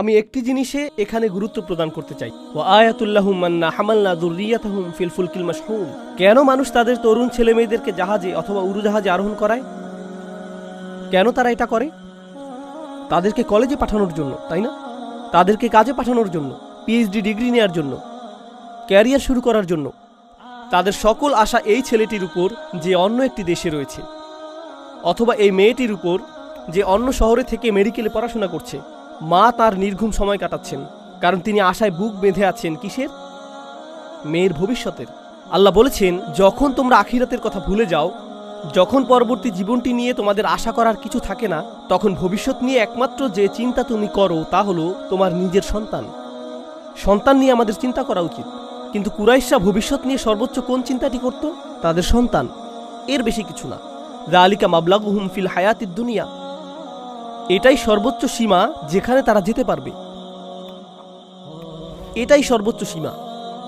আমি একটি জিনিসে এখানে গুরুত্ব প্রদান করতে চাই। ও আয়াতুল্লাহুম মান্না হামাল্লা দুর্রিয়াতাহুম ফিল ফুলকিল মাশহুম। কেন মানুষ তাদের তরুণ ছেলে মেয়েদেরকে জাহাজে অথবা উড়োজাহাজে আরোহণ করায়? কেন তারা এটা করে? তাদেরকে কলেজে পাঠানোর জন্য, তাই না? তাদেরকে কাজে পাঠানোর জন্য পিএইচডি ডিগ্রি নেওয়ার জন্য, ক্যারিয়ার শুরু করার জন্য। তাদের সকল আশা এই ছেলেটির উপর যে অন্য একটি দেশে রয়েছে। অথবা এই মেয়েটির উপর যে অন্য শহরে থেকে মেডিকেলে পড়াশোনা করছে। মা তার নির্ঘুম সময় কাটাচ্ছেন, কারণ তিনি আশায় বুক বেঁধে আছেন কিসের? মেয়ের ভবিষ্যতের। আল্লাহ বলেছেন, যখন তোমরা আখিরাতের কথা ভুলে যাও, যখন পরবর্তী জীবনটি নিয়ে তোমাদের আশা করার কিছু থাকে না, তখন ভবিষ্যৎ নিয়ে একমাত্র যে চিন্তা তুমি করো তা হলো তোমার নিজের সন্তান। সন্তান নিয়ে আমাদের চিন্তা করা উচিত। কিন্তু কুরাইশা ভবিষ্যৎ নিয়ে সর্বোচ্চ কোন চিন্তাটি করত? তাদের সন্তান। এর বেশি কিছু না। রা রালিকা মাবলাগুহুম ফিল হায়াতির দুনিয়া। এটাই সর্বোচ্চ সীমা যেখানে তারা যেতে পারবে। এটাই সর্বোচ্চ সীমা।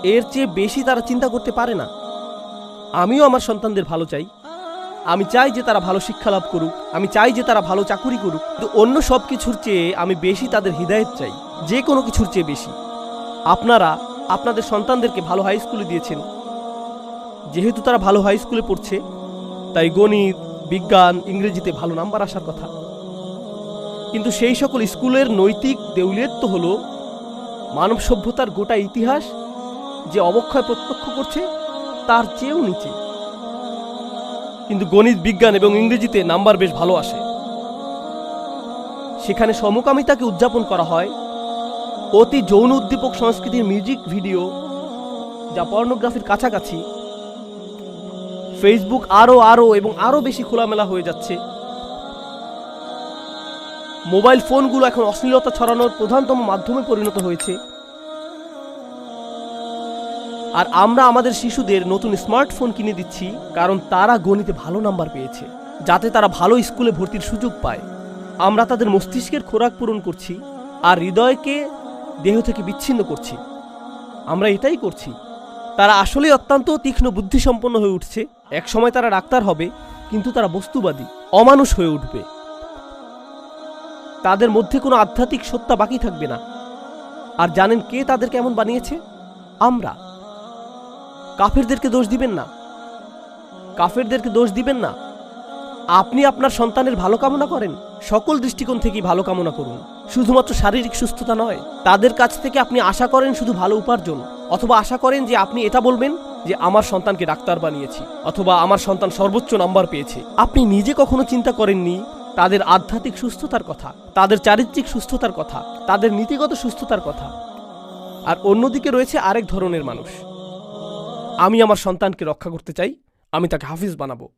এর চেয়ে বেশি তারা চিন্তা করতে পারে না। আমিও আমার সন্তানদের ভালো চাই। আমি চাই যে তারা ভালো শিক্ষা লাভ করুক। আমি চাই যে তারা ভালো চাকুরি করুক। কিন্তু অন্য সব কিছুর চেয়ে আমি বেশি তাদের হৃদায়ত চাই। যে কোনো কিছুর চেয়ে বেশি। আপনারা আপনাদের সন্তানদেরকে ভালো হাই স্কুলে দিয়েছেন। যেহেতু তারা ভালো হাই স্কুলে পড়ছে, তাই গণিত, বিজ্ঞান, ইংরেজিতে ভালো নাম্বার আসার কথা। কিন্তু সেই সকল স্কুলের নৈতিক দেউলিয়ত্ব হল মানব সভ্যতার গোটা ইতিহাস যে অবক্ষয় প্রত্যক্ষ করছে, তার চেয়েও নিচে। কিন্তু গণিত, বিজ্ঞান এবং ইংরেজিতে নাম্বার বেশ ভালো আসে। সেখানে সমকামিতাকে উদযাপন করা হয়। অতি যৌন উদ্দীপক সংস্কৃতির মিউজিক ভিডিও, যা পর্নোগ্রাফির কাছাকাছি। ফেসবুক আরও আরও এবং আরও বেশি খোলামেলা হয়ে যাচ্ছে। মোবাইল ফোনগুলো এখন অশ্লীলতা ছড়ানোর প্রধানতম মাধ্যমে পরিণত হয়েছে। আর আমরা আমাদের শিশুদের নতুন স্মার্টফোন কিনে দিচ্ছি, কারণ তারা গণিতে ভালো নাম্বার পেয়েছে, যাতে তারা ভালো স্কুলে ভর্তির সুযোগ পায়। আমরা তাদের মস্তিষ্কের খোরাক পূরণ করছি, আর হৃদয়কে, দেহ থেকে বিচ্ছিন্ন করছি। আমরা এটাই করছি। তারা আসলেই অত্যন্ত তীক্ষ্ণ বুদ্ধিসম্পন্ন হয়ে উঠছে। একসময় তারা ডাক্তার হবে, কিন্তু তারা বস্তুবাদী, অমানুষ হয়ে উঠবে। তাদের মধ্যে কোনো আধ্যাত্মিক সত্তা বাকি থাকবে না। আর জানেন কে তাদের কেমন বানিয়েছে? আমরা। কাফেরদেরকে দোষ দিবেন না। কাফেরদেরকে দোষ দিবেন না। আপনি আপনার সন্তানের ভালো কামনা করেন। সকল দৃষ্টিকোণ থেকেই ভালো কামনা করুন। শুধুমাত্র শারীরিক সুস্থতা নয়, তাদের কাছ থেকে আপনি আশা করেন শুধু ভালো উপার্জন। অথবা আশা করেন যে আপনি এটা বলবেন যে, আমার সন্তানকে ডাক্তার বানিয়েছি অথবা, আমার সন্তান সর্বোচ্চ নাম্বার পেয়েছে। আপনি নিজে কখনো চিন্তা করেননি তাদের আধ্যাত্মিক সুস্থতার কথা, তাদের চারিত্রিক সুস্থতার কথা, তাদের নীতিগত সুস্থতার কথা। আর অন্যদিকে রয়েছে আরেক ধরনের মানুষ। আমি আমার সন্তানকে রক্ষা করতে চাই, আমি তাকে হাফিজ বানাবো।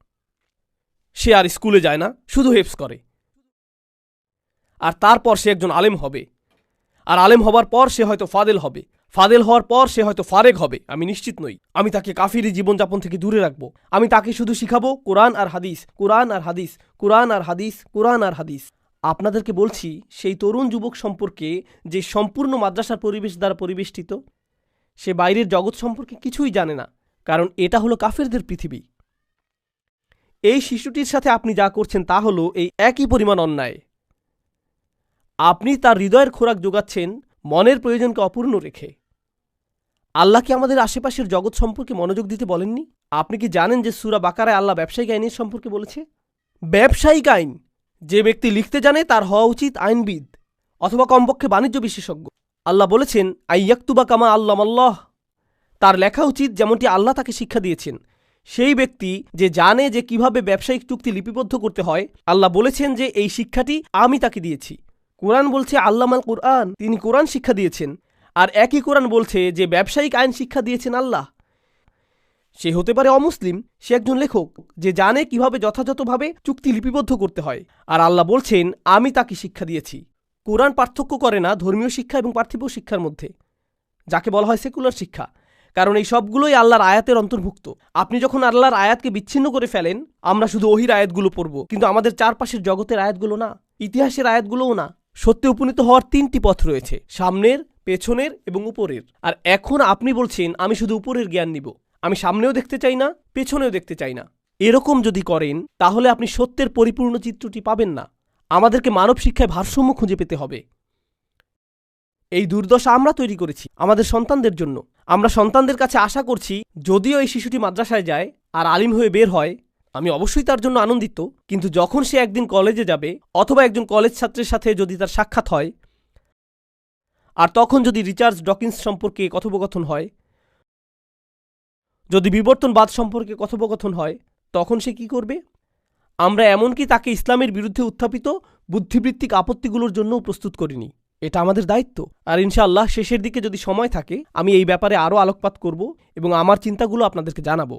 সে আর স্কুলে যায় না, শুধু হেফস করে। আর তারপর সে একজন আলেম হবে। আর আলেম হবার পর সে হয়তো ফাদেল হবে। ফাদেল হওয়ার পর সে হয়তো ফারেক হবে। আমি নিশ্চিত নই। আমি তাকে কাফিরি জীবনযাপন থেকে দূরে রাখব। আমি তাকে শুধু শিখাবো কোরআন আর হাদিস, কোরআন আর হাদিস, কোরআন আর হাদিস, কোরআন আর হাদিস। আপনাদেরকে বলছি, সেই তরুণ যুবক সম্পর্কে যে সম্পূর্ণ মাদ্রাসার পরিবেশ দ্বারা পরিবেষ্টিত, সে বাইরের জগৎ সম্পর্কে কিছুই জানে না, কারণ এটা হলো কাফেরদের পৃথিবী। এই শিশুটির সাথে আপনি যা করছেন তা হলো এই একই পরিমাণ অন্যায়। আপনি তার হৃদয়ের খোরাক যোগাচ্ছেন মনের প্রয়োজনকে অপূর্ণ রেখে। আল্লাহ কি আমাদের আশেপাশের জগৎ সম্পর্কে মনোযোগ দিতে বলেননি? আপনি কি জানেন যে সুরা বাকারায় আল্লাহ ব্যবসায়িক আইনের সম্পর্কে বলেছে? ব্যবসায়িক আইন, যে ব্যক্তি লিখতে জানে তার হওয়া উচিত আইনবিদ অথবা কমপক্ষে বাণিজ্য বিশেষজ্ঞ। আল্লাহ বলেছেন আইয়াক্তুবা কামা আল্লাহ আল্লাহ। তার লেখা উচিত যেমনটি আল্লাহ তাকে শিক্ষা দিয়েছেন। সেই ব্যক্তি যে জানে যে কীভাবে ব্যবসায়িক চুক্তি লিপিবদ্ধ করতে হয়, আল্লাহ বলেছেন যে এই শিক্ষাটি আমি তাকে দিয়েছি। কোরআন বলছে, আল্লামাল কোরআন। তিনি কোরআন শিক্ষা দিয়েছেন। আর একই কোরআন বলছে যে ব্যবসায়িক আইন শিক্ষা দিয়েছেন আল্লাহ। সে হতে পারে অমুসলিম, সে একজন লেখক যে জানে কীভাবে যথাযথভাবে চুক্তি লিপিবদ্ধ করতে হয়। আর আল্লাহ বলছেন, আমি তাকে শিক্ষা দিয়েছি। কোরআন পার্থক্য করে না ধর্মীয় শিক্ষা এবং পার্থিব শিক্ষার মধ্যে, যাকে বলা হয় সেকুলার শিক্ষা। কারণ এই সবগুলোই আল্লাহর আয়াতের অন্তর্ভুক্ত। আপনি যখন আল্লাহর আয়াতকে বিচ্ছিন্ন করে ফেলেন, আমরা শুধু ওহির আয়াতগুলো পড়ব। কিন্তু আমাদের চারপাশের জগতের আয়াতগুলো না, ইতিহাসের আয়াতগুলোও না। সত্যে উপনীত হওয়ার তিনটি পথ রয়েছে। সামনের পেছনের এবং উপরের। আর এখন আপনি বলছেন, আমি শুধু উপরের জ্ঞান নিব। আমি সামনেও দেখতে চাই না, পেছনেও দেখতে চাই না। এরকম যদি করেন, তাহলে আপনি সত্যের পরিপূর্ণ চিত্রটি পাবেন না। আমাদেরকে মানব শিক্ষায় ভারসাম্য খুঁজে পেতে হবে। এই দুর্দশা আমরা তৈরি করেছি, আমাদের সন্তানদের জন্য। আমরা সন্তানদের কাছে আশা করছি, যদিও এই শিশুটি মাদ্রাসায় যায় আর আলিম হয়ে বের হয়, আমি অবশ্যই তার জন্য আনন্দিত। কিন্তু যখন সে একদিন কলেজে যাবে, অথবা একজন কলেজ ছাত্রের সাথে যদি তার সাক্ষাৎ হয় আর তখন যদি রিচার্জ ডকিন্স সম্পর্কে কথোপকথন হয়, যদি বিবর্তনবাদ সম্পর্কে কথোপকথন হয়, তখন সে কি করবে? আমরা এমনকি তাকে ইসলামের বিরুদ্ধে উত্থাপিত বুদ্ধিবৃত্তিক আপত্তিগুলোর জন্যও প্রস্তুত করিনি। এটা আমাদের দায়িত্ব। আর ইনশাআল্লাহ শেষের দিকে যদি সময় থাকে, আমি এই ব্যাপারে আরও আলোকপাত করব এবং আমার চিন্তাগুলো আপনাদেরকে জানাব।